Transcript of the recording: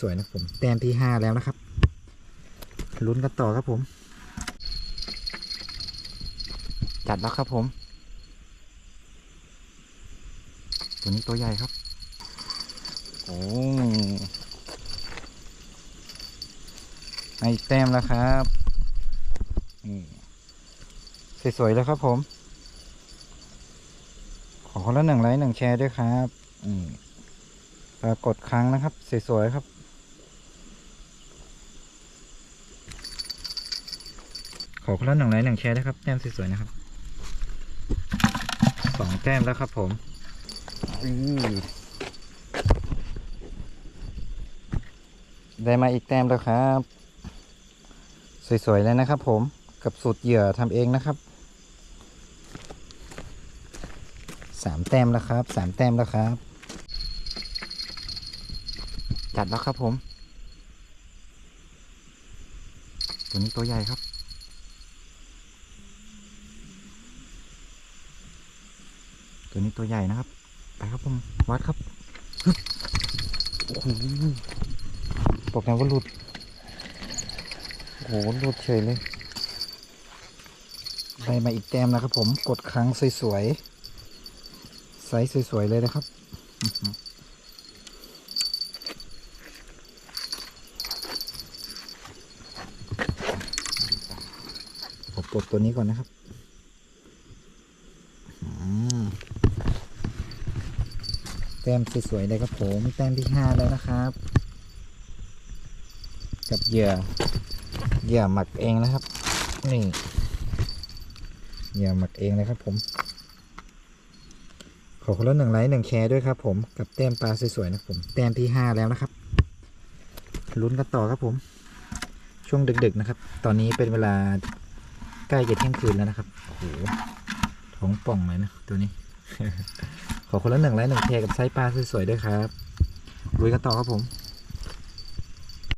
สวยนะผมแต้มที่ห้าแล้วนะครับ ลุ้นกันต่อครับผม จัดแล้วครับผม ตัวนี้ตัวใหญ่ครับ โอ้ไอแต้มแล้วครับนี่สวยๆแล้วครับผม ขอคนละหนึ่งไลค์หนึ่งแชร์ด้วยครับปรากฏครั้งนะครับ สวยๆครับ ขอคนละหนึ่งไลค์หนึ่งแชร์ด้วยครับแต้มสวยๆนะครับสองแต้มแล้วครับผมได้มาอีกแต้มแล้วครับ สวยๆเลยนะครับ ผมกับสูตรเหยื่อทำเองนะครับสามแต้มแล้วครับสามแต้มแล้วครับจัดแล้วครับผมตัวนี้ตัวใหญ่ครับ ตัวนี้ตัวใหญ่นะครับ ไปครับผม วัดครับโอ้โหบอกแล้วว่าหลุด โอ้โหหลุดเฉยเลย ได้มาอีกแต้มแล้วครับผม กดครั้งสวยๆ ไซส์สวยๆ เลยนะครับผมปลดตัวนี้ก่อนนะครับอืม แต้มสวยๆเลยครับผมแต้มที่ห้าแล้วนะครับ กับเหยื่อเหยื่อหมักเองนะครับ นี่เหยื่อหมักเองเลยครับผม ขอคนละหนึ่งไลค์หนึ่งแชร์ด้วยครับผมกับแต้มปลาสวยๆนะครับผมแต้มที่ห้าแล้วนะครับลุ้นกันต่อครับผม ช่วงดึกๆนะครับ ตอนนี้เป็นเวลาใกล้จะเที่ยงคืนแล้วนะครับโอ้โหท้องป่องเลยนะตัวนี้ ขอคนละหนึ่งไลค์หนึ่งแชร์กับไซส์ปลาสวยๆด้วยครับลุยกันต่อครับผม